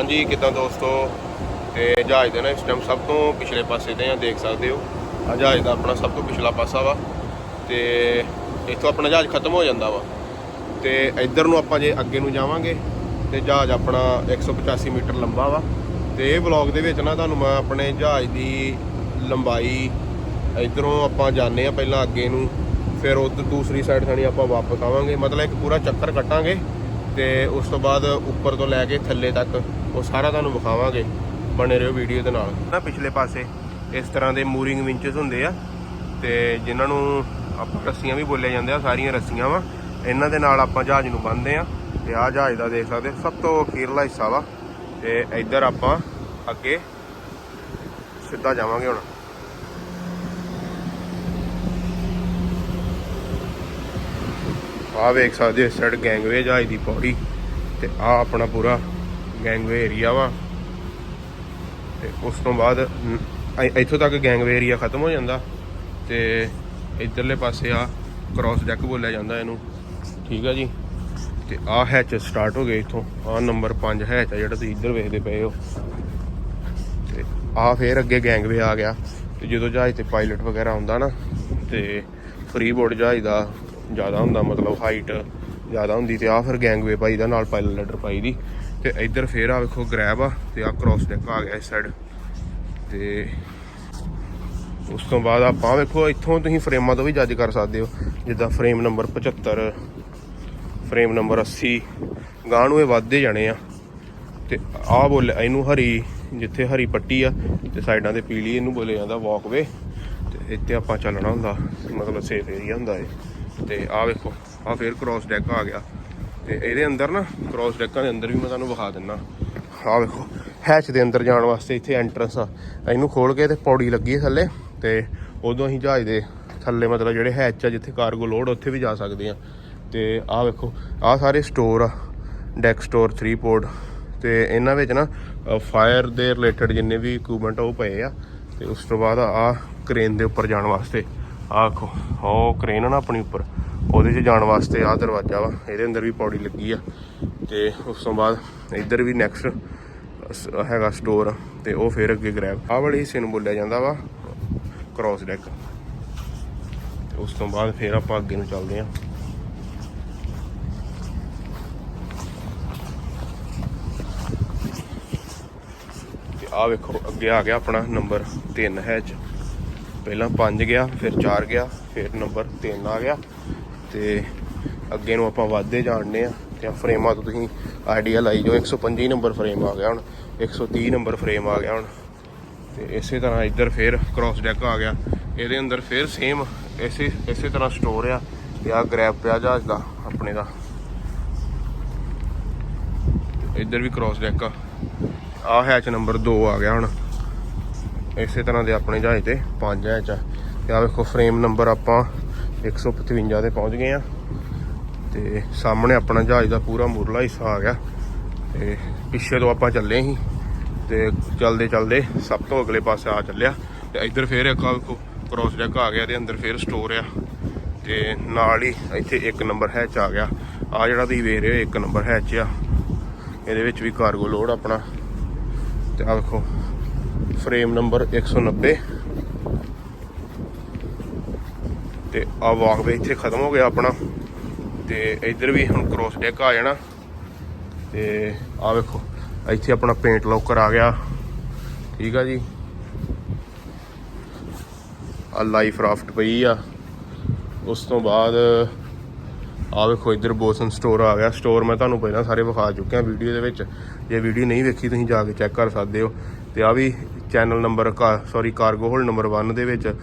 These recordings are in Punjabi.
ਹਾਂਜੀ, ਕਿਦਾਂ ਦੋਸਤੋ? ਤੇ ਜਹਾਜ਼ ਦੇ ਨਾ ਇਸ ਟਾਈਮ ਸਭ ਤੋਂ ਪਿਛਲੇ ਪਾਸੇ ਤੇ ਆ, ਦੇਖ ਸਕਦੇ ਹੋ। ਆ ਜਹਾਜ਼ ਦਾ ਆਪਣਾ ਸਭ ਤੋਂ ਪਿਛਲਾ ਪਾਸਾ ਵਾ। ਤੇ ਇੱਥੋਂ ਆਪਣਾ ਜਹਾਜ਼ ਖਤਮ ਹੋ ਜਾਂਦਾ ਵਾ। ਤੇ ਇੱਧਰ ਨੂੰ ਆਪਾਂ ਜੇ ਅੱਗੇ ਨੂੰ ਜਾਵਾਂਗੇ, ਤੇ ਜਹਾਜ਼ ਆਪਣਾ 185 ਮੀਟਰ ਲੰਬਾ ਵਾ। ਤੇ ਇਹ ਵਲੌਗ ਦੇ ਵਿੱਚ ਨਾ ਤੁਹਾਨੂੰ ਮੈਂ ਆਪਣੇ ਜਹਾਜ਼ ਦੀ ਲੰਬਾਈ ਇਧਰੋਂ ਆਪਾਂ ਜਾਂਦੇ ਆ ਪਹਿਲਾਂ ਅੱਗੇ ਨੂੰ, ਫਿਰ ਉਧਰ ਦੂਸਰੀ ਸਾਈਡ ਥਾਣੀ ਆਪਾਂ ਵਾਪਸ ਆਵਾਂਗੇ। ਮਤਲਬ ਇੱਕ ਪੂਰਾ ਚੱਕਰ ਕੱਟਾਂਗੇ। ਤੇ ਉਸ ਤੋਂ ਬਾਅਦ ਉੱਪਰ ਤੋਂ ਲੈ ਕੇ ਥੱਲੇ ਤੱਕ ਉਹ ਸਾਰਾ ਤੁਹਾਨੂੰ ਵਿਖਾਵਾਂਗੇ, ਬਣੇ ਰਹੋ ਵੀਡੀਓ ਦੇ ਨਾਲ। ਨਾ ਪਿਛਲੇ ਪਾਸੇ ਇਸ ਤਰ੍ਹਾਂ ਦੇ ਮੂਰਿੰਗ ਵਿੰਚਸ ਹੁੰਦੇ ਆ, ਤੇ ਜਿਨ੍ਹਾਂ ਨੂੰ ਆਪਾਂ ਰੱਸੀਆਂ ਵੀ ਬੋਲੇ ਜਾਂਦੇ ਆ ਸਾਰੀਆਂ ਰੱਸੀਆਂ ਵਾ। ਇਹਨਾਂ ਦੇ ਨਾਲ ਆਪਾਂ ਜਹਾਜ਼ ਨੂੰ ਬੰਨਦੇ ਆ, ਤੇ ਆਹ ਜਹਾਜ਼ ਦਾ ਦੇਖ ਸਕਦੇ, ਸਭ ਤੋਂ ਅਖੀਰਲਾ ਹਿੱਸਾ ਵਾ। ਤੇ ਇੱਧਰ ਆਪਾਂ ਅੱਗੇ ਸਿੱਧਾ ਜਾਵਾਂਗੇ ਹੁਣ। ਆਹ ਵੇਖ ਸਕਦੇ ਹੋ ਇਸ ਸਾਈਡ ਗੈਂਗਵੇ ਜਹਾਜ਼ ਦੀ ਪੌੜੀ ਤੇ ਆਹ ਆਪਣਾ ਪੂਰਾ ਗੈਂਗਵੇ ਏਰੀਆ ਵਾ। ਤੇ ਉਸ ਤੋਂ ਬਾਅਦ ਇੱਥੋਂ ਤੱਕ ਗੈਂਗਵੇ ਏਰੀਆ ਖਤਮ ਹੋ ਜਾਂਦਾ ਤੇ ਇਧਰਲੇ ਪਾਸੇ ਆ ਕ੍ਰਾਸ ਡੈਕ ਬੋਲਿਆ ਜਾਂਦਾ ਇਹਨੂੰ। ਠੀਕ ਆ ਜੀ? ਤੇ ਆਹ ਹੈਚ ਸਟਾਰਟ ਹੋ ਗਏ ਇੱਥੋਂ। ਆਹ ਨੰਬਰ 5 ਹੈਚ ਆ ਜਿਹੜਾ ਤੁਸੀਂ ਇੱਧਰ ਵੇਖਦੇ ਪਏ ਹੋ। ਤੇ ਆਹ ਫੇਰ ਅੱਗੇ ਗੈਂਗਵੇ ਆ ਗਿਆ। ਤੇ ਜਦੋਂ ਜਹਾਜ਼ ਤੇ ਪਾਇਲਟ ਵਗੈਰਾ ਆਉਂਦਾ ਨਾ, ਤੇ ਫ੍ਰੀ ਬੋਰਡ ਜਹਾਜ਼ ਦਾ ਜ਼ਿਆਦਾ ਹੁੰਦਾ ਮਤਲਬ ਹਾਈਟ ਜ਼ਿਆਦਾ ਹੁੰਦੀ ਤੇ ਆਹ ਫਿਰ ਗੈਂਗਵੇ ਪਾਈ ਦਾ, ਨਾਲ ਪਾਇਲਟ ਲੈਟਰ ਪਾਈ ਦੀ। ਤੇ ਇੱਧਰ ਫੇਰ ਆ ਵੇਖੋ ਗ੍ਰੈਬ ਆ ਤੇ ਆ ਕ੍ਰਾਸ ਡੈਕ ਆ ਗਿਆ ਇਸ ਸਾਈਡ ਤੇ ਉਸ ਤੋਂ ਬਾਅਦ ਆਪਾਂ ਵੇਖੋ ਇੱਥੋਂ ਤੁਸੀਂ ਫਰੇਮਾਂ ਤੋਂ ਵੀ ਜੱਜ ਕਰ ਸਕਦੇ ਹੋ। ਜਿੱਦਾਂ ਫਰੇਮ ਨੰਬਰ 75 ਫਰੇਮ ਨੰਬਰ 80 ਗਾਂ ਨੂੰ ਇਹ ਵੱਧਦੇ ਜਾਣੇ ਆ। ਤੇ ਆਹ ਬੋਲੇ, ਇਹਨੂੰ ਹਰੀ, ਜਿੱਥੇ ਹਰੀ ਪੱਟੀ ਆ ਤੇ ਸਾਈਡਾਂ ਤੇ ਪੀਲੀ ਇਹਨੂੰ ਬੋਲੇ ਜਾਂਦਾ ਵਾਕਵੇ ਤੇ ਇੱਥੇ ਆਪਾਂ ਚੱਲਣਾ ਹੁੰਦਾ, ਮਤਲਬ ਸੇਫ ਏਰੀਆ ਹੁੰਦਾ ਏ ਤੇ ਆਹ ਵੇਖੋ, ਆਹ ਫੇਰ ਕ੍ਰਾਸ ਡੈਕ ਆ ਗਿਆ। ਤੇ ਇਹਦੇ ਅੰਦਰ ਨਾ ਕ੍ਰਾਸ ਡੈਕਾਂ ਦੇ ਅੰਦਰ ਵੀ ਮੈਂ ਤੁਹਾਨੂੰ ਵਿਖਾ ਦਿੰਨਾ। ਆਹ ਵੇਖੋ ਹੈਚ ਦੇ ਅੰਦਰ ਜਾਣ ਵਾਸਤੇ ਇੱਥੇ ਐਂਟਰੈਂਸ ਆ। ਇਹਨੂੰ ਖੋਲ ਕੇ ਤੇ ਪੌੜੀ ਲੱਗੀ ਹੈ ਥੱਲੇ, ਤੇ ਉਦੋਂ ਅਸੀਂ ਜਹਾਜ਼ ਦੇ ਥੱਲੇ ਮਤਲਬ ਜਿਹੜੇ ਹੈਚ ਆ, ਜਿੱਥੇ ਕਾਰਗੋ ਲੋਡ ਉੱਥੇ ਵੀ ਜਾ ਸਕਦੇ ਆ। ਤੇ ਆਹ ਵੇਖੋ, ਆਹ ਸਾਰੇ ਸਟੋਰ ਆ ਡੈਕ ਸਟੋਰ 3 ਪੋਰਟ ਤੇ ਇਹਨਾਂ ਵਿੱਚ ਨਾ ਫਾਇਰ ਦੇ ਰਿਲੇਟਡ ਜਿੰਨੇ ਵੀ ਇਕਵਿਪਮੈਂਟ ਉਹ ਪਏ ਆ। ਤੇ ਉਸ ਤੋਂ ਬਾਅਦ ਆ ਕ੍ਰੇਨ ਦੇ ਉੱਪਰ ਜਾਣ ਵਾਸਤੇ। ਆਹ ਦੇਖੋ ਉਹ ਕ੍ਰੇਨ ਆ ਨਾ ਆਪਣੀ ਉੱਪਰ। ਉਹਦੇ 'ਚ ਜਾਣ ਵਾਸਤੇ ਆਹ ਦਰਵਾਜ਼ਾ ਵਾ, ਇਹਦੇ ਅੰਦਰ ਵੀ ਪੌੜੀ ਲੱਗੀ ਆ ਤੇ ਉਸ ਤੋਂ ਬਾਅਦ ਇੱਧਰ ਵੀ ਨੈਕਸਟ ਹੈਗਾ ਸਟੋਰ ਤੇ ਉਹ ਫਿਰ ਅੱਗੇ ਗ੍ਰੈਬ ਆਹ ਵਾਲੇ ਹਿੱਸੇ ਨੂੰ ਬੋਲਿਆ ਜਾਂਦਾ ਵਾ ਕ੍ਰਾਸ ਡੈਕ ਉਸ ਤੋਂ ਬਾਅਦ ਫਿਰ ਆਪਾਂ ਅੱਗੇ ਨੂੰ ਚੱਲਦੇ ਹਾਂ ਤੇ ਆ ਵੇਖੋ, ਅੱਗੇ ਆ ਗਿਆ ਆਪਣਾ ਨੰਬਰ 3 ਹੈ ਚ ਪਹਿਲਾਂ 5 ਗਿਆ, ਫਿਰ 4 ਗਿਆ, ਫਿਰ ਨੰਬਰ 3 ਆ ਗਿਆ। ਤੇ ਅੱਗੇ ਨੂੰ ਆਪਾਂ ਵੱਧਦੇ ਜਾਣਦੇ ਆ ਤੇ ਫਰੇਮਾਂ ਤੋਂ ਤੁਸੀਂ ਆਈਡੀਆ ਲਾਈ ਜੋ 125 ਨੰਬਰ ਫਰੇਮ ਆ ਗਿਆ ਹੁਣ। 130 ਨੰਬਰ ਫਰੇਮ ਆ ਗਿਆ ਹੁਣ। ਤੇ ਇਸੇ ਤਰ੍ਹਾਂ ਇੱਧਰ ਫੇਰ ਕ੍ਰਾਸ ਡੈਕ ਆ ਗਿਆ। ਇਹਦੇ ਅੰਦਰ ਫੇਰ ਸੇਮ ਇਸੇ ਇਸੇ ਤਰ੍ਹਾਂ ਸਟੋਰ ਆ ਤੇ ਆ ਗ੍ਰੈਬ ਪਿਆ ਜਹਾਜ਼ ਦਾ, ਆਪਣੇ ਦਾ। ਇੱਧਰ ਵੀ ਕ੍ਰਾਸ ਡੈਕ ਆ। ਆ ਹੈਚ ਨੰਬਰ 2 ਆ ਗਿਆ ਹੁਣ। ਇਸੇ ਤਰ੍ਹਾਂ ਦੇ ਆਪਣੇ ਜਹਾਜ਼ ਤੇ ਪੰਜ ਹੈਚ ਆ। ਤੇ ਆ ਵੇਖੋ ਫਰੇਮ ਨੰਬਰ ਆਪਾਂ 155 ਤੇ ਪਹੁੰਚ ਗਏ ਆ। ਤੇ ਸਾਹਮਣੇ ਆਪਣਾ ਜਹਾਜ਼ ਦਾ ਪੂਰਾ ਮੁਰਲਾ ਹਿੱਸਾ ਆ ਗਿਆ। ਤੇ ਪਿੱਛੇ ਤੋਂ ਆਪਾਂ ਚੱਲੇ ਸੀ। ਤੇ ਚੱਲਦੇ ਚੱਲਦੇ ਸਭ ਤੋਂ ਅਗਲੇ ਪਾਸੇ ਆ ਚੱਲਿਆ। ਤੇ ਇੱਧਰ ਫੇਰ ਇੱਕ ਆ ਵੇਖੋ ਡੈਕ ਆ ਗਿਆ ਤੇ ਅੰਦਰ ਫੇਰ ਸਟੋਰ ਆ। ਤੇ ਨਾਲ ਹੀ ਇੱਥੇ ਇੱਕ ਨੰਬਰ ਹੈਚ ਆ ਗਿਆ। ਆ ਜਿਹੜਾ ਤੁਸੀਂ ਵੇਖ ਰਹੇ ਹੋ, ਇੱਕ ਨੰਬਰ ਹੈਚ ਆ। ਇਹਦੇ ਵਿੱਚ ਵੀ ਕਾਰਗੋ ਲੋਡ ਆਪਣਾ। ਤੇ ਆ ਵੇਖੋ ਫਰੇਮ ਨੰਬਰ 190 ਤੇ ਆ ਵਾਕਵੇ ਇੱਥੇ ਖਤਮ ਹੋ ਗਿਆ ਆਪਣਾ। ਤੇ ਇੱਧਰ ਵੀ ਹੁਣ ਕ੍ਰੋਸ ਡੈਕ ਆ ਜਾਣਾ। ਤੇ ਆ ਵੇਖੋ, ਇੱਥੇ ਆਪਣਾ ਪੇਂਟ ਲੋਕਰ ਆ ਗਿਆ। ਠੀਕ ਆ ਜੀ। ਆ ਲਾਈਫ ਰਾਫਟ ਪਈ ਆ। ਉਸ ਤੋਂ ਬਾਅਦ ਆ ਵੇਖੋ, ਇੱਧਰ ਬੋਸਨ ਸਟੋਰ ਆ ਗਿਆ। ਸਟੋਰ ਮੈਂ ਤੁਹਾਨੂੰ ਪਹਿਲਾਂ ਸਾਰੇ ਵਿਖਾ ਚੁੱਕਿਆ ਵੀਡੀਓ ਦੇ ਵਿੱਚ। ਜੇ ਵੀਡੀਓ ਨਹੀਂ ਵੇਖੀ, ਤੁਸੀਂ ਜਾ ਕੇ ਚੈੱਕ ਕਰ ਸਕਦੇ ਹੋ। ਤੇ ਆ ਵੀ channel number sorry cargo hole number 1 ਦੇ ਵਿੱਚ।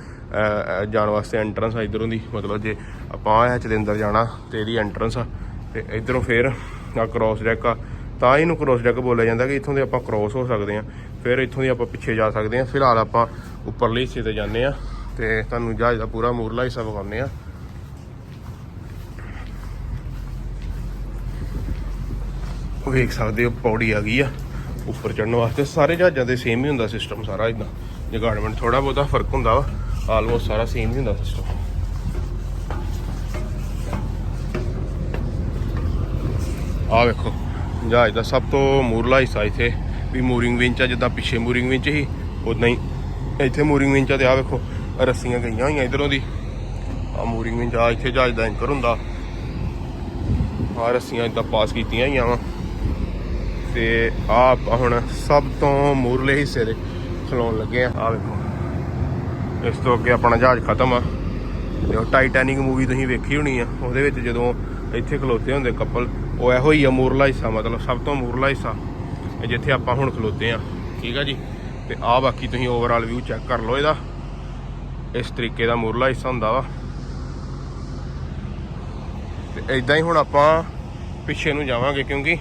ਜਾਣ ਵਾਸਤੇ ਐਂਟਰੈਂਸ ਆ ਇਧਰੋਂ ਦੀ। ਮਤਲਬ ਜੇ ਆਪਾਂ ਆ ਚ ਜਾਣਾ ਤੇ ਇਹਦੀ ਐਂਟਰੈਂਸ ਆ। ਤੇ ਇਧਰੋਂ ਫੇਰ ਆ ਕ੍ਰਾਸ ਡੈਕ ਆ। ਤਾਂ ਇਹਨੂੰ ਕ੍ਰਾਸ ਡੈਕ ਬੋਲਿਆ ਜਾਂਦਾ ਕਿ ਇੱਥੋਂ ਦੇ ਆਪਾਂ ਕ੍ਰਾਸ ਹੋ ਸਕਦੇ ਆ। ਫਿਰ ਇੱਥੋਂ ਦੀ ਆਪਾਂ ਪਿੱਛੇ ਜਾ ਸਕਦੇ ਆ। ਫਿਲਹਾਲ ਆਪਾਂ ਉੱਪਰਲੇ ਹਿੱਸੇ ਤੇ ਜਾਂਦੇ ਆ। ਤੇ ਤੁਹਾਨੂੰ ਜਹਾਜ਼ ਦਾ ਪੂਰਾ ਮੂਰਲਾ ਹਿੱਸਾ ਵਿਖਾਉਂਦੇ ਆ। ਵੇਖ ਸਕਦੇ ਹੋ, ਪੌੜੀ ਆ ਗਈ ਆ। ਉੱਪਰ ਚੜਨ ਵਾਸਤੇ ਸਾਰੇ ਜਹਾਜ਼ਾਂ ਦੇ ਸੇਮ ਹੀ ਹੁੰਦਾ ਸਿਸਟਮ ਸਾਰਾ ਇਦਾਂ ਜਗਾਰਡਮੈਂਟ ਥੋੜਾ ਬਹੁਤਾ ਫ਼ਰਕ ਹੁੰਦਾ ਵਾ। ਆਲਮੋਸਟ ਸਾਰਾ ਸੇਮ ਹੀ ਹੁੰਦਾ ਸਿਸਟਮ ਆ ਵੇਖੋ, ਜਹਾਜ਼ ਦਾ ਸਭ ਤੋਂ ਮੂਰਲਾ ਹਿੱਸਾ ਇੱਥੇ, ਵੀ ਮੂਰਿੰਗ ਵਿੰਚ ਆ, ਜਿੱਦਾਂ ਪਿੱਛੇ ਮੂਰਿੰਗ ਵਿੰਚ ਸੀ ਉਦਾਂ ਹੀ ਇੱਥੇ ਮੂਰਿੰਗ ਵਿੰਚ ਆ ਤੇ ਆ ਵੇਖੋ, ਰੱਸੀਆਂ ਗਈਆਂ ਹੋਈਆਂ ਇਧਰੋਂ ਦੀ। ਆ ਮੂਰਿੰਗ ਵਿੰਚ ਆ ਇੱਥੇ ਜਹਾਜ਼ ਦਾ ਐਂਕਰ ਹੁੰਦਾ। ਆ ਰੱਸੀਆਂ ਇਦਾਂ ਪਾਸ ਕੀਤੀਆਂ ਹੋਈਆਂ ਵਾ। ਤੇ ਆ ਹੁਣ ਸਭ ਤੋਂ ਮੂਰਲੇ ਹਿੱਸੇ ਦੇ ਖਲੋਣ ਲੱਗੇ ਆ। ਆ ਵੇਖੋ। ਇਸ ਤੋਂ ਅੱਗੇ ਆਪਣਾ ਜਹਾਜ਼ ਖਤਮ ਆ। ਤੇ ਉਹ ਟਾਈਟੈਨਿਕ ਮੂਵੀ ਤੁਸੀਂ ਵੇਖੀ ਹੋਣੀ ਆ। ਉਹਦੇ ਵਿੱਚ ਜਦੋਂ ਇੱਥੇ ਖਲੋਤੇ ਹੁੰਦੇ ਕਪਲ ਉਹ ਇਹੋ ਹੀ ਆ ਮੂਰਲਾ ਹਿੱਸਾ, ਮਤਲਬ ਸਭ ਤੋਂ ਮੂਰਲਾ ਹਿੱਸਾ, ਜਿੱਥੇ ਆਪਾਂ ਹੁਣ ਖਲੋਤੇ ਆ। ਠੀਕ ਆ ਜੀ? ਤੇ ਆ ਬਾਕੀ ਤੁਸੀਂ ਓਵਰਆਲ ਵਿਊ ਚੈੱਕ ਕਰ ਲਓ ਇਹਦਾ। ਇਸ ਤਰੀਕੇ ਦਾ ਮੂਰਲਾ ਹਿੱਸਾ ਹੁੰਦਾ ਵਾ। ਤੇ ਇਦਾਂ ਹੀ ਹੁਣ ਆਪਾਂ ਪਿੱਛੇ ਨੂੰ ਜਾਵਾਂਗੇ, ਕਿਉਂਕਿ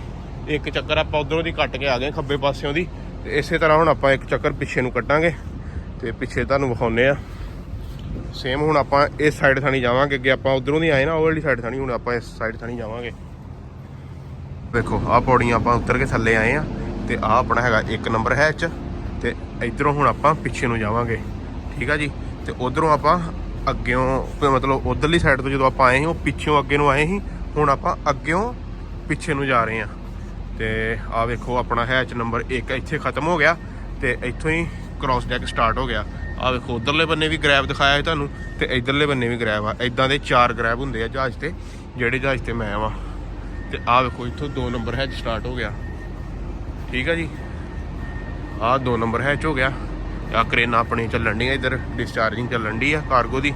ਇੱਕ ਚੱਕਰ ਆਪਾਂ ਉਧਰੋਂ ਦੀ ਕੱਟ ਕੇ ਆ ਗਏ ਖੱਬੇ ਪਾਸਿਓਂ ਦੀ। ਤੇ ਇਸੇ ਤਰ੍ਹਾਂ ਹੁਣ ਆਪਾਂ ਇੱਕ ਚੱਕਰ ਪਿੱਛੇ ਨੂੰ ਕੱਟਾਂਗੇ ਤੇ ਪਿੱਛੇ ਤੁਹਾਨੂੰ ਵਿਖਾਉਨੇ ਆ। ਸੇਮ ਹੁਣ ਆਪਾਂ ਇਸ ਸਾਈਡ ਥਾਣੀ ਜਾਵਾਂਗੇ, ਅੱਗੇ ਆਪਾਂ ਉਧਰੋਂ ਦੀ ਆਏ ਨਾ, ਉਹ ਵਾਲੀ ਸਾਈਡ ਥਾਣੀ, ਹੁਣ ਆਪਾਂ ਇਸ ਸਾਈਡ ਥਾਣੀ ਜਾਵਾਂਗੇ। ਵੇਖੋ ਆਹ ਪੌੜੀਆਂ ਆਪਾਂ ਉਤਰ ਕੇ ਥੱਲੇ ਆਏ ਆ, ਤੇ ਆਹ ਆਪਣਾ ਹੈਗਾ ਇੱਕ ਨੰਬਰ ਹੈ ਚ ਤੇ ਇਧਰੋਂ ਹੁਣ ਆਪਾਂ ਪਿੱਛੇ ਨੂੰ ਜਾਵਾਂਗੇ। ਠੀਕ ਆ ਜੀ? ਤੇ ਉਧਰੋਂ ਆਪਾਂ ਅੱਗਿਓਂ ਮਤਲਬ ਉਧਰਲੀ ਸਾਈਡ ਤੋਂ ਜਦੋਂ ਆਪਾਂ ਆਏ ਸੀ, ਉਹ ਪਿੱਛੋਂ ਅੱਗੇ ਨੂੰ ਆਏ ਸੀ, ਹੁਣ ਆਪਾਂ ਅੱਗਿਓਂ ਪਿੱਛੇ ਨੂੰ ਜਾ ਰਹੇ ਆ। ਤੇ ਆ ਵੇਖੋ, ਆਪਣਾ ਹੈਚ ਨੰਬਰ 1 ਇੱਥੇ ਖਤਮ ਹੋ ਗਿਆ, ਤੇ ਇੱਥੋਂ ਹੀ ਕ੍ਰਾਸ ਡੈਕ ਸਟਾਰਟ ਹੋ ਗਿਆ। ਆ ਵੇਖੋ, ਉਧਰਲੇ ਬੰਨੇ ਵੀ ਗ੍ਰੈਬ ਦਿਖਾਇਆ ਹੈ ਤੁਹਾਨੂੰ ਤੇ ਇਧਰਲੇ ਬੰਨੇ ਵੀ ਗ੍ਰੈਬ ਆ। ਇਦਾਂ ਦੇ ਚਾਰ ਗ੍ਰੈਬ ਹੁੰਦੇ ਆ ਜਹਾਜ਼ ਤੇ, ਜਿਹੜੇ ਜਹਾਜ਼ ਤੇ ਮੈਂ ਵਾਂ। ਤੇ ਆ ਵੇਖੋ, ਇੱਥੋਂ 2 ਨੰਬਰ ਹੈਚ ਸਟਾਰਟ ਹੋ ਗਿਆ। ਠੀਕ ਆ ਜੀ? ਆ 2 ਨੰਬਰ ਹੈਚ ਹੋ ਗਿਆ। ਆ ਕਰੇਨਾ ਆਪਣੀ ਚੱਲਣ ਡੀਆਂ ਆ ਇਧਰ ਡਿਸਚਾਰਜਿੰਗ ਚੱਲਣ ਦੀ ਆ ਕਾਰਗੋ ਦੀ।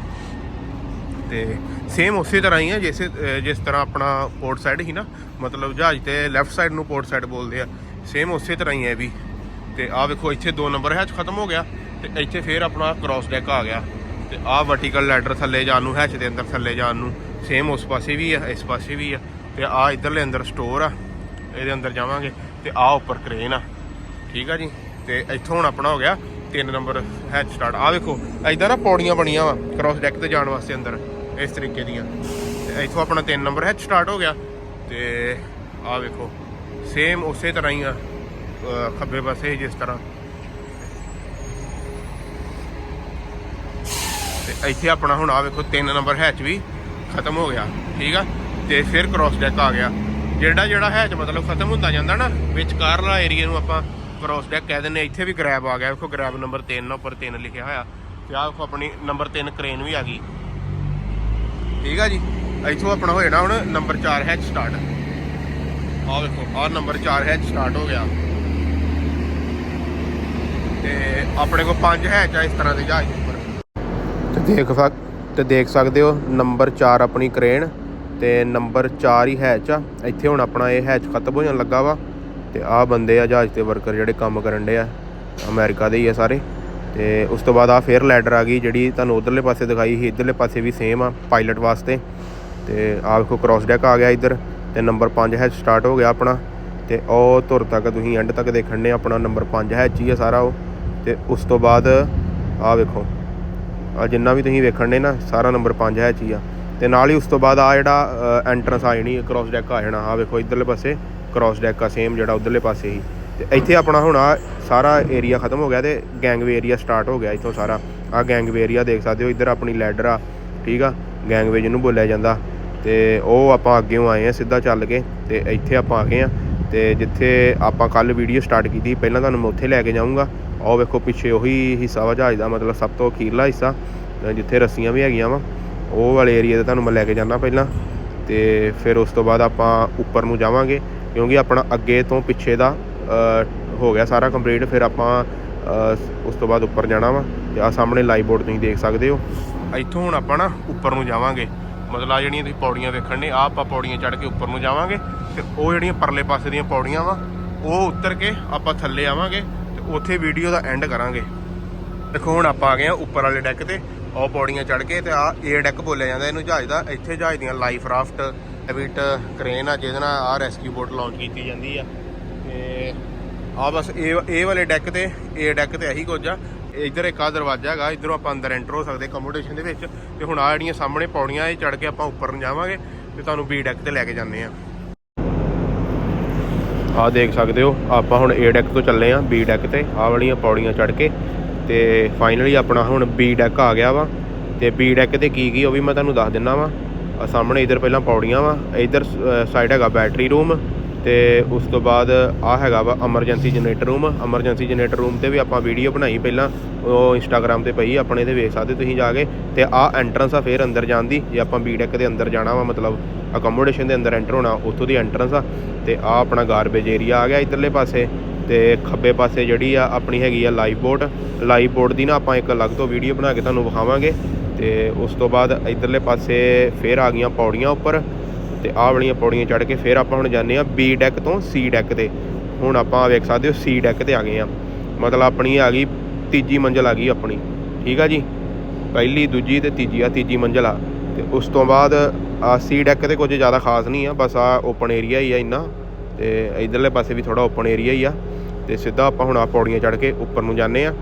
ਤੇ ਸੇਮ ਉਸੇ ਤਰ੍ਹਾਂ ਹੀ ਆ, ਜਿਸੇ ਜਿਸ ਤਰ੍ਹਾਂ ਆਪਣਾ ਪੋਰਟ ਸਾਈਡ ਹੀ ਨਾ, ਮਤਲਬ ਜਹਾਜ਼ ਤੇ ਲੈਫਟ ਸਾਈਡ ਨੂੰ ਪੋਰਟ ਸਾਈਡ ਬੋਲਦੇ ਆ। ਸੇਮ ਉਸੇ ਤਰ੍ਹਾਂ ਹੀ ਹੈ ਵੀ। ਤੇ ਆਹ ਵੇਖੋ, ਇੱਥੇ 2 ਨੰਬਰ ਹੈਚ ਖਤਮ ਹੋ ਗਿਆ ਤੇ ਇੱਥੇ ਫੇਰ ਆਪਣਾ ਕ੍ਰਾਸ ਡੈਕ ਆ ਗਿਆ। ਤੇ ਆਹ ਵਰਟੀਕਲ ਲੈਡਰ ਥੱਲੇ ਜਾਣ ਨੂੰ ਹੈਚ ਦੇ ਅੰਦਰ ਥੱਲੇ ਜਾਣ ਨੂੰ ਸੇਮ ਉਸ ਪਾਸੇ ਵੀ ਆ, ਇਸ ਪਾਸੇ ਵੀ ਆ। ਤੇ ਆਹ ਇਧਰਲੇ ਅੰਦਰ ਸਟੋਰ ਆ, ਇਹਦੇ ਅੰਦਰ ਜਾਵਾਂਗੇ। ਤੇ ਆਹ ਉੱਪਰ ਕ੍ਰੇਨ ਆ, ਠੀਕ ਆ ਜੀ? ਤੇ ਇੱਥੋਂ ਹੁਣ ਆਪਣਾ ਹੋ ਗਿਆ 3 ਨੰਬਰ ਹੈਚ ਸਟਾਰਟ ਆ ਵੇਖੋ ਇਦਾਂ ਨਾ ਪੌੜੀਆਂ ਬਣੀਆਂ ਵਾ ਕ੍ਰਾਸ ਡੈਕ ਤੇ ਜਾਣ ਵਾਸਤੇ ਅੰਦਰ, ਇਸ ਤਰੀਕੇ ਦੀਆਂ। ਤੇ ਇੱਥੋਂ ਆਪਣਾ 3 ਨੰਬਰ ਹੈਚ ਸਟਾਰਟ ਹੋ ਗਿਆ। ਤੇ ਆ ਵੇਖੋ ਸੇਮ ਉਸੇ ਤਰ੍ਹਾਂ ਹੀ ਆ। ਖੱਬੇ ਪਾਸੇ ਜਿਸ ਤਰ੍ਹਾਂ। ਤੇ ਇੱਥੇ ਆਪਣਾ ਹੁਣ ਆ ਵੇਖੋ 3 ਨੰਬਰ ਹੈਚ ਵੀ ਖਤਮ ਹੋ ਗਿਆ, ਠੀਕ ਆ? ਤੇ ਫਿਰ ਕ੍ਰਾਸ ਡੈਕ ਆ ਗਿਆ। ਜਿਹੜਾ ਜਿਹੜਾ ਹੈਚ ਮਤਲਬ ਖਤਮ ਹੁੰਦਾ ਜਾਂਦਾ ਨਾ ਵਿਚਕਾਰ ਵਾਲਾ ਏਰੀਆ ਨੂੰ ਆਪਾਂ ਕ੍ਰਾਸ ਡੈਕ ਕਹਿ ਦਿੰਦੇ ਇੱਥੇ ਵੀ ਗ੍ਰੈਬ ਆ ਗਿਆ। ਵੇਖੋ ਗ੍ਰੈਬ ਨੰਬਰ 3 ਉੱਪਰ 3 ਲਿਖਿਆ ਹੋਇਆ। ਤੇ ਆਹ ਵੇਖੋ, ਆਪਣੀ ਨੰਬਰ 3 ਕ੍ਰੇਨ ਵੀ ਆ ਗਈ। ਠੀਕ ਆ ਜੀ? ਇੱਥੋਂ ਆਪਣਾ ਹੋ ਜਾਣਾ ਹੁਣ ਨੰਬਰ 4 ਹੈਚ ਸਟਾਰਟ ਆਹ ਵੇਖੋ, ਆਹ ਨੰਬਰ 4 ਹੈਚ ਸਟਾਰਟ ਹੋ ਗਿਆ। ਤੇ ਆਪਣੇ ਕੋਲ 5 ਹੈਚ ਆ ਇਸ ਤਰ੍ਹਾਂ ਦੇ ਜਹਾਜ਼ ਦੇ ਉੱਪਰ? ਤੇ ਦੇਖ ਸਕ ਤੇ ਦੇਖ ਸਕਦੇ ਹੋ, ਨੰਬਰ 4 ਆਪਣੀ ਕ੍ਰੇਨ ਤੇ ਨੰਬਰ 4 ਹੀ ਹੈਚ ਆ। ਇੱਥੇ ਹੁਣ ਆਪਣਾ ਇਹ ਹੈਚ ਖਤਮ ਹੋ ਜਾਣ ਲੱਗਾ ਵਾ। ਤੇ ਆਹ ਬੰਦੇ ਆ ਜਹਾਜ਼ ਤੇ ਵਰਕਰ ਜਿਹੜੇ ਕੰਮ ਕਰਨ ਦੇ ਆ। ਅਮਰੀਕਾ ਦੇ ਹੀ ਆ ਸਾਰੇ। ਤੇ ਉਸ ਤੋਂ ਬਾਅਦ ਆ ਫੇਰ ਲੈਡਰ ਆ ਗਈ ਜਿਹੜੀ ਤੁਹਾਨੂੰ ਉਧਰਲੇ ਪਾਸੇ ਦਿਖਾਈ ਸੀ। ਇਧਰਲੇ ਪਾਸੇ ਵੀ ਸੇਮ ਆ ਪਾਇਲਟ ਵਾਸਤੇ। ਤੇ ਆਹ ਵੇਖੋ ਕ੍ਰਾਸ ਡੈਕ ਆ ਗਿਆ ਇੱਧਰ। ਤੇ ਨੰਬਰ 5 ਹੈ ਸਟਾਰਟ ਹੋ ਗਿਆ ਆਪਣਾ। ਤੇ ਉਹ ਧੁਰ ਤੱਕ ਤੁਸੀਂ ਐਂਡ ਤੱਕ ਦੇਖਣ ਨੇ ਆਪਣਾ ਨੰਬਰ 5 ਹੈ ਹੀ ਆ ਸਾਰਾ ਉਹ। ਤੇ ਉਸ ਤੋਂ ਬਾਅਦ ਆਹ ਵੇਖੋ। ਆ ਜਿੰਨਾ ਵੀ ਤੁਸੀਂ ਵੇਖਣ ਨੇ ਨਾ, ਸਾਰਾ ਨੰਬਰ 5 ਹੈ ਹੀ ਆ। ਤੇ ਨਾਲ ਹੀ ਉਸ ਤੋਂ ਬਾਅਦ ਆ ਜਿਹੜਾ ਐਂਟਰੈਂਸ ਆ ਜਾਣੀ ਕ੍ਰਾਸ ਡੈਕ ਆ ਜਾਣਾ। ਆ ਵੇਖੋ ਇਧਰਲੇ ਪਾਸੇ ਕ੍ਰਾਸ ਡੈਕ ਆ ਸੇਮ ਜਿਹੜਾ ਉਧਰਲੇ ਪਾਸੇ ਹੀ। ਤੇ ਇੱਥੇ ਆਪਣਾ ਹੁਣ ਆ ਸਾਰਾ ਏਰੀਆ ਖਤਮ ਹੋ ਗਿਆ ਤੇ ਗੈਂਗਵੇ ਏਰੀਆ ਸਟਾਰਟ ਹੋ ਗਿਆ ਇੱਥੋਂ ਸਾਰਾ। ਆ ਗੈਂਗਵੇ ਏਰੀਆ ਦੇਖ ਸਕਦੇ ਹੋ, ਇੱਧਰ ਆਪਣੀ ਲੈਡਰ ਆ, ਠੀਕ ਆ? ਗੈਂਗਵੇ ਜਿਹਨੂੰ ਬੋਲਿਆ ਜਾਂਦਾ। ਤੇ ਉਹ ਆਪਾਂ ਅੱਗੇੋਂ ਆਏ ਆ ਸਿੱਧਾ ਚੱਲ ਕੇ, ਤੇ ਇੱਥੇ ਆਪਾਂ ਆ ਗਏ ਆ। ਤੇ ਜਿੱਥੇ ਆਪਾਂ ਕੱਲ ਵੀਡੀਓ ਸਟਾਰਟ ਕੀਤੀ, ਪਹਿਲਾਂ ਤੁਹਾਨੂੰ ਮੈਂ ਉੱਥੇ ਲੈ ਕੇ ਜਾਊਂਗਾ। ਉਹ ਵੇਖੋ ਪਿੱਛੇ ਉਹੀ ਹਿੱਸਾ ਵਾ ਜਹਾਜ਼ ਦਾ, ਮਤਲਬ ਸਭ ਤੋਂ ਅਖੀਰਲਾ ਹਿੱਸਾ ਜਿੱਥੇ ਰੱਸੀਆਂ ਵੀ ਹੈਗੀਆਂ ਵਾ, ਉਹ ਵਾਲੇ ਏਰੀਆ ਤੇ ਤੁਹਾਨੂੰ ਮੈਂ ਲੈ ਕੇ ਜਾਣਾ ਪਹਿਲਾਂ। ਤੇ ਫਿਰ ਉਸ ਤੋਂ ਬਾਅਦ ਆਪਾਂ ਉੱਪਰ ਨੂੰ ਜਾਵਾਂਗੇ, ਕਿਉਂਕਿ ਆਪਣਾ ਅੱਗੇ ਤੋਂ ਪਿੱਛੇ ਦਾ ਹੋ ਗਿਆ ਸਾਰਾ ਕੰਪਲੀਟ ਫਿਰ ਆਪਾਂ ਉਸ ਤੋਂ ਬਾਅਦ ਉੱਪਰ ਜਾਣਾ ਵਾ। ਤੇ ਆ ਸਾਹਮਣੇ ਲਾਈਵ ਬੋਰਡ ਤੁਸੀਂ ਦੇਖ ਸਕਦੇ ਹੋ। ਇੱਥੋਂ ਹੁਣ ਆਪਾਂ ਨਾ ਉੱਪਰ ਨੂੰ ਜਾਵਾਂਗੇ। ਮਤਲਬ ਆ ਜਿਹੜੀਆਂ ਤੁਸੀਂ ਪੌੜੀਆਂ ਵੇਖਣ ਨੇ ਆ ਆਪਾਂ ਪੌੜੀਆਂ ਚੜ੍ਹ ਕੇ ਉੱਪਰ ਨੂੰ ਜਾਵਾਂਗੇ। ਤੇ ਉਹ ਜਿਹੜੀਆਂ ਪਰਲੇ ਪਾਸੇ ਦੀਆਂ ਪੌੜੀਆਂ ਵਾ, ਉਹ ਉਤਰ ਕੇ ਆਪਾਂ ਥੱਲੇ ਆਵਾਂਗੇ। ਤੇ ਉੱਥੇ ਵੀਡੀਓ ਦਾ ਐਂਡ ਕਰਾਂਗੇ। ਦੇਖੋ, ਹੁਣ ਆਪਾਂ ਆ ਗਏ ਆ ਉੱਪਰ ਵਾਲੇ ਡੈੱਕ ਤੇ। ਆਹ ਪੌੜੀਆਂ ਚੜ੍ਹ ਕੇ ਤੇ ਆ ਏ ਡੈਕ ਬੋਲਿਆ ਜਾਂਦਾ, ਇਹਨੂੰ ਜਹਾਜ਼ ਦਾ। ਇੱਥੇ ਜਹਾਜ਼ ਦੀਆਂ ਲਾਈਫ ਰਾਫਟ ਐਵਿਟ ਕ੍ਰੇਨ ਆ, ਜਿਹਦੇ ਨਾਲ ਆ ਰੈਸਕਿਊ ਬੋਟ ਲਾਂਚ ਕੀਤੀ ਜਾਂਦੀ ਆ। ਤੇ ਆ ਬਸ ਇਹ ਇਹ ਵਾਲੇ ਡੈੱਕ ਤੇ ਏ ਡੈੱਕ ਤੇ ਇਹੀ ਕੁਝ ਆ। ਇੱਧਰ ਇੱਕ ਆ ਦਰਵਾਜ਼ਾ ਹੈਗਾ, ਇੱਧਰੋਂ ਆਪਾਂ ਅੰਦਰ ਐਂਟਰ ਹੋ ਸਕਦੇ ਅਕੋਮੋਡੇਸ਼ਨ ਦੇ ਵਿੱਚ। ਤੇ ਹੁਣ ਆ ਜਿਹੜੀਆਂ ਸਾਹਮਣੇ ਪੌੜੀਆਂ, ਇਹ ਚੜ੍ਹ ਕੇ ਆਪਾਂ ਉੱਪਰ ਨੂੰ ਜਾਵਾਂਗੇ ਤੇ ਤੁਹਾਨੂੰ ਬੀ ਡੈੱਕ ਤੇ ਲੈ ਕੇ ਜਾਂਦੇ ਆ। ਆ ਦੇਖ ਸਕਦੇ ਹੋ, ਆਪਾਂ ਹੁਣ ਏ ਡੈਕ ਤੋਂ ਚੱਲੇ ਆ ਬੀ ਡੈਕ ਤੇ, ਆਹ ਵਾਲੀਆਂ ਪੌੜੀਆਂ ਚੜ੍ਹ ਕੇ, ਤੇ ਫਾਈਨਲੀ ਆਪਣਾ ਹੁਣ ਬੀ ਡੈਕ ਆ ਗਿਆ ਵਾ, ਤੇ ਬੀ ਡੈਕ ਤੇ ਕੀ ਕੀ ਉਹ ਵੀ ਮੈਂ ਤੁਹਾਨੂੰ ਦੱਸ ਦਿੰਨਾ ਵਾ। ਸਾਹਮਣੇ ਇਧਰ ਪਹਿਲਾਂ ਪੌੜੀਆਂ ਵਾ, ਇਧਰ ਸਾਈਡ ਹੈਗਾ ਬੈਟਰੀ ਰੂਮ ਤੇ ਉਸ ਤੋਂ ਬਾਅਦ ਆ ਹੈਗਾ ਵਾ emergency generator room emergency generator room ਤੇ ਵੀ ਆਪਾਂ ਵੀਡੀਓ ਬਣਾਈ ਪਹਿਲਾਂ। ਉਹ ਇੰਸਟਾਗ੍ਰam ਤੇ ਪਈ, ਆਪਣੇ ਤੇ ਵੇਖ ਸਕਦੇ ਤੁਸੀਂ ਜਾ ਕੇ। ਤੇ ਆ ਐਂਟਰੈਂਸ ਆ ਫੇਰ ਅੰਦਰ ਜਾਣ ਦੀ। ਜੇ ਆਪਾਂ ਬੀਟੈਕ ਦੇ ਅੰਦਰ ਜਾਣਾ ਵਾ, ਮਤਲਬ ਅਕੋਮੋਡੇਸ਼ਨ ਦੇ ਅੰਦਰ ਐਂਟਰ ਹੋਣਾ, ਉੱਥੋਂ ਦੀ ਐਂਟਰੈਂਸ ਆ। ਤੇ ਆ ਆਪਣਾ ਗਾਰਬੇਜ ਏਰੀਆ ਆ ਗਿਆ ਇਧਰਲੇ ਪਾਸੇ। ਤੇ ਖੱਬੇ ਪਾਸੇ ਜਿਹੜੀ ਆ, ਆਪਣੀ ਹੈਗੀ ਆ ਲਾਈਵ ਬੋਟ ਲਾਈਵ ਬੋਟ ਦੀ ਨਾ ਆਪਾਂ ਇੱਕ ਅਲੱਗ ਤੋਂ ਵੀਡੀਓ ਬਣਾ ਕੇ ਤੁਹਾਨੂੰ ਵਿਖਾਵਾਂਗੇ। ਤੇ ਉਸ ਤੋਂ ਬਾਅਦ ਇਧਰਲੇ ਪਾਸੇ ਫੇਰ ਆ ਗਈਆਂ ਪੌੜੀਆਂ ਉੱਪਰ। ਤੇ ਆਹ ਵਾਲੀਆਂ ਪੌੜੀਆਂ ਚੜ੍ਹ ਕੇ ਫਿਰ ਆਪਾਂ ਹੁਣ ਜਾਂਦੇ ਆ ਬੀ ਡੈਕ ਤੋਂ ਸੀ ਡੈਕ ਤੇ। ਹੁਣ ਆਪਾਂ ਵੇਖ ਸਕਦੇ ਹੋ ਸੀ ਡੈਕ ਤੇ ਆ ਗਏ ਆ ਮਤਲਬ ਆਪਣੀ ਆ ਗਈ, ਤੀਜੀ ਮੰਜ਼ਲ ਆ ਗਈ ਆਪਣੀ। ਠੀਕ ਆ ਜੀ? ਪਹਿਲੀ, ਦੂਜੀ ਤੇ ਤੀਜੀ ਆ ਤੀਜੀ ਮੰਜ਼ਲ ਆ। ਤੇ ਉਸ ਤੋਂ ਬਾਅਦ ਆ ਸੀ ਡੈਕ ਤੇ ਕੁਝ ਜ਼ਿਆਦਾ ਖਾਸ ਨਹੀਂ ਆ, ਬਸ ਆ ਓਪਨ ਏਰੀਆ ਹੀ ਆ ਇੰਨਾ। ਤੇ ਇਧਰਲੇ ਪਾਸੇ ਵੀ ਥੋੜਾ ਓਪਨ ਏਰੀਆ ਹੀ ਆ। ਤੇ ਸਿੱਧਾ ਆਪਾਂ ਹੁਣ ਆ ਪੌੜੀਆਂ ਚੜ੍ਹ ਕੇ ਉੱਪਰ ਨੂੰ ਜਾਂਦੇ ਆ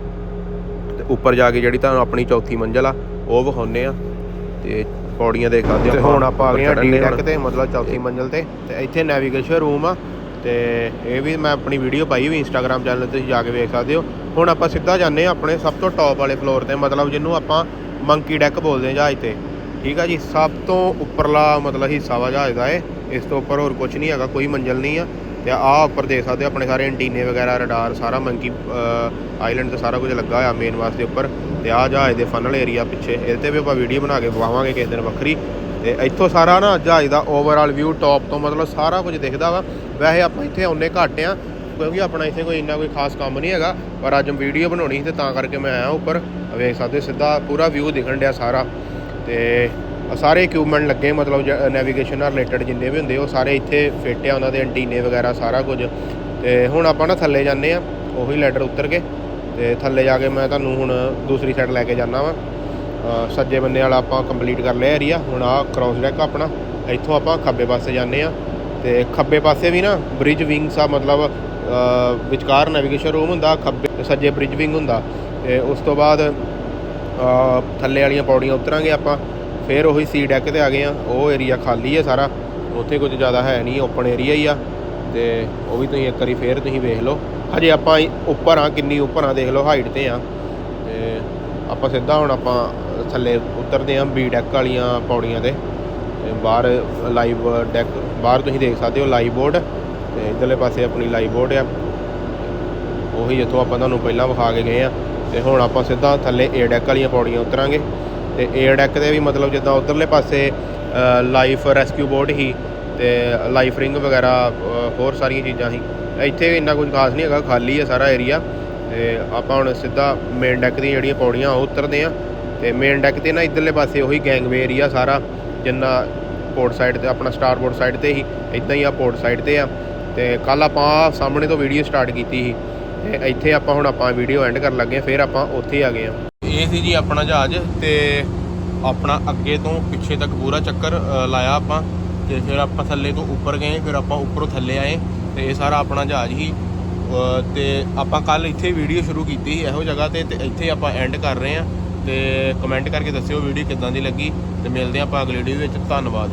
ਤੇ ਉੱਪਰ ਜਾ ਕੇ ਜਿਹੜੀ ਤੁਹਾਨੂੰ ਆਪਣੀ ਚੌਥੀ ਮੰਜ਼ਲ ਆ, ਉਹ ਵਿਖਾਉਂਦੇ ਆ ਤੇ ਪੌੜੀਆਂ ਦੇਖ ਸਕਦੇ ਤੇ ਹੁਣ ਆਪਾਂ ਆ ਗਏ ਆ ਦੇ ਤੇ ਮਤਲਬ ਚੌਥੀ ਮੰਜ਼ਲ ਤੇ। ਤੇ ਇੱਥੇ ਨੈਵੀਗੇਸ਼ਨ ਰੂਮ ਆ। ਤੇ ਇਹ ਵੀ ਮੈਂ ਆਪਣੀ ਵੀਡੀਓ ਪਾਈ ਹੋਈ ਇੰਸਟਾਗ੍ਰam ਚੈਨਲ ਤੇ ਤੁਸੀਂ ਜਾ ਕੇ ਵੇਖ ਸਕਦੇ ਹੋ। ਹੁਣ ਆਪਾਂ ਸਿੱਧਾ ਜਾਂਦੇ ਆ ਆਪਣੇ ਸਭ ਤੋਂ ਟੌਪ ਵਾਲੇ ਫਲੋਰ ਤੇ ਮਤਲਬ ਜਿਹਨੂੰ ਆਪਾਂ ਮੰਕੀ ਡੈਕ ਬੋਲਦੇ ਆ ਜਹਾਜ਼ ਤੇ। ਠੀਕ ਆ ਜੀ? ਸਭ ਤੋਂ ਉੱਪਰਲਾ ਮਤਲਬ ਹਿੱਸਾ ਵਾ ਜਹਾਜ਼ ਦਾ ਇਹ। ਇਸ ਤੋਂ ਉੱਪਰ ਹੋਰ ਕੁਝ ਨਹੀਂ ਹੈਗਾ ਕੋਈ ਮੰਜ਼ਲ ਨਹੀਂ ਆ। ਤੇ ਆਹ ਉੱਪਰ ਦੇਖ ਸਕਦੇ ਹੋ, ਆਪਣੇ ਸਾਰੇ ਐਂਟੀਨੇ ਵਗੈਰਾ, ਰਡਾਰ, ਸਾਰਾ ਮੰਕੀ ਆਈਲੈਂਡ ਤੇ ਸਾਰਾ ਕੁਝ ਲੱਗਾ ਹੋਇਆ ਮੇਨ ਵਾਸਤੇ ਉੱਪਰ। ਤੇ ਆਹ ਜਹਾਜ਼ ਦੇ ਫਨਲ ਏਰੀਆ ਪਿੱਛੇ, ਇਹਦੇ ਤੇ ਵੀ ਆਪਾਂ ਵੀਡੀਓ ਬਣਾ ਕੇ ਪਵਾਵਾਂਗੇ ਕਿਸੇ ਦਿਨ ਵੱਖਰੀ। ਤੇ ਇੱਥੋਂ ਸਾਰਾ ਨਾ ਜਹਾਜ਼ ਦਾ ਓਵਰਆਲ ਵਿਊ ਟੌਪ ਤੋਂ ਮਤਲਬ ਸਾਰਾ ਕੁਝ ਦਿਖਦਾ ਵਾ। ਵੈਸੇ ਆਪਾਂ ਇੱਥੇ ਆਉਨੇ ਘੱਟ ਆ, ਕਿਉਂਕਿ ਆਪਣਾ ਇੱਥੇ ਕੋਈ ਇੰਨਾ ਕੋਈ ਖਾਸ ਕੰਮ ਨਹੀਂ ਹੈਗਾ, ਪਰ ਅੱਜ ਵੀਡੀਓ ਬਣਾਉਣੀ ਸੀ ਤੇ ਤਾਂ ਕਰਕੇ ਮੈਂ ਆਇਆ ਉੱਪਰ। ਵੇਖ ਸਕਦੇ ਸਿੱਧਾ ਪੂਰਾ ਵਿਊ ਦਿਖਣ ਡਿਆ ਸਾਰਾ। ਤੇ ਸਾਰੇ ਇਕਵਿਪਮੈਂਟ ਲੱਗੇ, ਮਤਲਬ ਨੈਵੀਗੇਸ਼ਨ ਨਾਲ ਰਿਲੇਟਡ ਜਿੰਨੇ ਵੀ ਹੁੰਦੇ, ਉਹ ਸਾਰੇ ਇੱਥੇ ਫਿੱਟ ਆ, ਉਹਨਾਂ ਦੇ ਐਂਟੀਨੇ ਵਗੈਰਾ ਸਾਰਾ ਕੁਝ। ਤੇ ਹੁਣ ਆਪਾਂ ਨਾ ਥੱਲੇ ਜਾਂਦੇ ਆ, ਉਹੀ ਲੈਡਰ ਉਤਰ ਕੇ, ਤੇ ਥੱਲੇ ਜਾ ਕੇ ਮੈਂ ਤੁਹਾਨੂੰ ਹੁਣ ਦੂਸਰੀ ਸਾਈਡ ਲੈ ਕੇ ਜਾਣਾ ਵਾ। ਸੱਜੇ ਬੰਨੇ ਵਾਲਾ ਆਪਾਂ ਕੰਪਲੀਟ ਕਰ ਲਿਆ ਏਰੀਆ ਹੁਣ ਆ ਕ੍ਰਾਸ ਡੈਕ ਆਪਣਾ, ਇੱਥੋਂ ਆਪਾਂ ਖੱਬੇ ਪਾਸੇ ਜਾਂਦੇ ਆ। ਤੇ ਖੱਬੇ ਪਾਸੇ ਵੀ ਨਾ ਬ੍ਰਿਜ ਵਿੰਗਸ ਆ, ਮਤਲਬ ਵਿਚਕਾਰ ਨੈਵੀਗੇਸ਼ਨ ਰੂਮ ਹੁੰਦਾ, ਖੱਬੇ ਸੱਜੇ ਬ੍ਰਿਜ ਵਿੰਗ ਹੁੰਦਾ। ਤੇ ਉਸ ਤੋਂ ਬਾਅਦ ਥੱਲੇ ਵਾਲੀਆਂ ਪੌੜੀਆਂ ਉਤਰਾਂਗੇ ਆਪਾਂ। ਫਿਰ ਉਹੀ ਸੀ ਡੈਕ ਤੇ ਆ ਗਏ ਆ। ਉਹ ਏਰੀਆ ਖਾਲੀ ਹੈ ਸਾਰਾ। ਉੱਥੇ ਕੁਝ ਜ਼ਿਆਦਾ ਹੈ ਨਹੀਂ ਓਪਨ ਏਰੀਆ ਹੀ ਆ। ਤੇ ਉਹ ਵੀ ਤੁਸੀਂ ਇੱਕ ਵਾਰੀ ਫੇਰ ਤੁਸੀਂ ਵੇਖ ਲਓ। ਹਜੇ ਆਪਾਂ ਉੱਪਰ ਆ, ਕਿੰਨੀ ਉੱਪਰ ਆ ਦੇਖ ਲਓ ਹਾਈਟ ਤੇ ਆ। ਤੇ ਆਪਾਂ ਸਿੱਧਾ ਹੁਣ ਆਪਾਂ ਥੱਲੇ ਉਤਰਦੇ ਆ ਬੀ ਡੈਕ ਵਾਲੀਆਂ ਪੌੜੀਆਂ ਤੇ। ਤੇ ਬਾਹਰ ਲਾਈਵ ਡੈਕ ਬਾਹਰ ਤੁਸੀਂ ਦੇਖ ਸਕਦੇ ਹੋ ਲਾਈਵ ਬੋਰਡ ਤੇ ਇਧਰਲੇ ਪਾਸੇ ਆਪਣੀ ਲਾਈਵ ਬੋਰਡ ਆ। ਉਹੀ ਜਿੱਥੋਂ ਆਪਾਂ ਤੁਹਾਨੂੰ ਪਹਿਲਾਂ ਵਿਖਾ ਕੇ ਗਏ ਆ। ਤੇ ਹੁਣ ਆਪਾਂ ਸਿੱਧਾ ਥੱਲੇ ਏ ਡੈਕ ਵਾਲੀਆਂ ਪੌੜੀਆਂ ਉਤਰਾਂਗੇ। ਤੇ ਏ ਡੈਕ ਦੇ ਵੀ ਮਤਲਬ ਜਿੱਦਾਂ ਉਧਰਲੇ ਪਾਸੇ ਲਾਈਫ ਰੈਸਕਿਊ ਬੋਟ ਹੀ ਤੇ ਲਾਈਫ ਰਿੰਗ ਵਗੈਰਾ ਹੋਰ ਸਾਰੀਆਂ ਚੀਜ਼ਾਂ ਸੀ। ਇੱਥੇ ਇੰਨਾ ਕੁਝ ਖਾਸ ਨਹੀਂ ਹੈਗਾ, ਖਾਲੀ ਹੈ ਸਾਰਾ ਏਰੀਆ ਤੇ ਆਪਾਂ ਹੁਣ ਸਿੱਧਾ ਮੇਨ ਡੈਕ ਦੀਆਂ ਜਿਹੜੀਆਂ ਪੌੜੀਆਂ, ਉਹ ਉਤਰਦੇ ਆ ਤੇ ਮੇਨ ਡੈਕ ਤੇ ਨਾ ਇਧਰਲੇ ਪਾਸੇ ਉਹੀ ਗੈਂਗਵੇ ਏਰੀਆ ਸਾਰਾ, ਜਿੰਨਾ ਪੋਰਟ ਸਾਈਡ ਤੇ, ਆਪਣਾ ਸਟਾਰਬੋਰਡ ਸਾਈਡ ਤੇ ਹੀ, ਇਦਾਂ ਹੀ ਆ ਪੋਰਟ ਸਾਈਡ ਤੇ ਆ। ਤੇ ਕੱਲ ਆਪਾਂ ਸਾਹਮਣੇ ਤੋਂ ਵੀਡੀਓ ਸਟਾਰਟ ਕੀਤੀ ਸੀ। ਤੇ ਇੱਥੇ ਆਪਾਂ ਹੁਣ ਆਪਾਂ ਵੀਡੀਓ ਐਂਡ ਕਰਨ ਲੱਗੇ ਆ ਫਿਰ ਆਪਾਂ ਉੱਥੇ ਆ ਗਏ ਆ ਇਹ ਸੀ ਜੀ ਆਪਣਾ ਜਹਾਜ਼ ਤੇ ਆਪਣਾ ਅੱਗੇ ਤੋਂ ਪਿੱਛੇ ਤੱਕ ਪੂਰਾ ਚੱਕਰ ਲਾਇਆ ਆਪਾਂ ਤੇ ਫਿਰ ਆਪਾਂ ਥੱਲੇ ਤੋਂ ਉੱਪਰ ਗਏ ਫਿਰ ਆਪਾਂ ਉੱਪਰੋਂ ਥੱਲੇ ਆਏ ਤੇ ਇਹ ਸਾਰਾ ਆਪਣਾ ਜਹਾਜ਼ ਹੀ ਅ, ਤੇ ਆਪਾਂ ਕੱਲ ਇੱਥੇ ਵੀਡੀਓ ਸ਼ੁਰੂ ਕੀਤੀ ਸੀ ਇਹੋ ਜਗ੍ਹਾ ਤੇ ਤੇ ਇੱਥੇ ਆਪਾਂ ਐਂਡ ਕਰ ਰਹੇ ਹਾਂ ਤੇ ਕਮੈਂਟ ਕਰਕੇ ਦੱਸਿਓ ਵੀਡੀਓ ਕਿੱਦਾਂ ਦੀ ਲੱਗੀ ਤੇ ਮਿਲਦੇ ਹਾਂ ਆਪਾਂ ਅਗਲੀ ਵੀਡੀਓ ਵਿੱਚ। ਧੰਨਵਾਦ।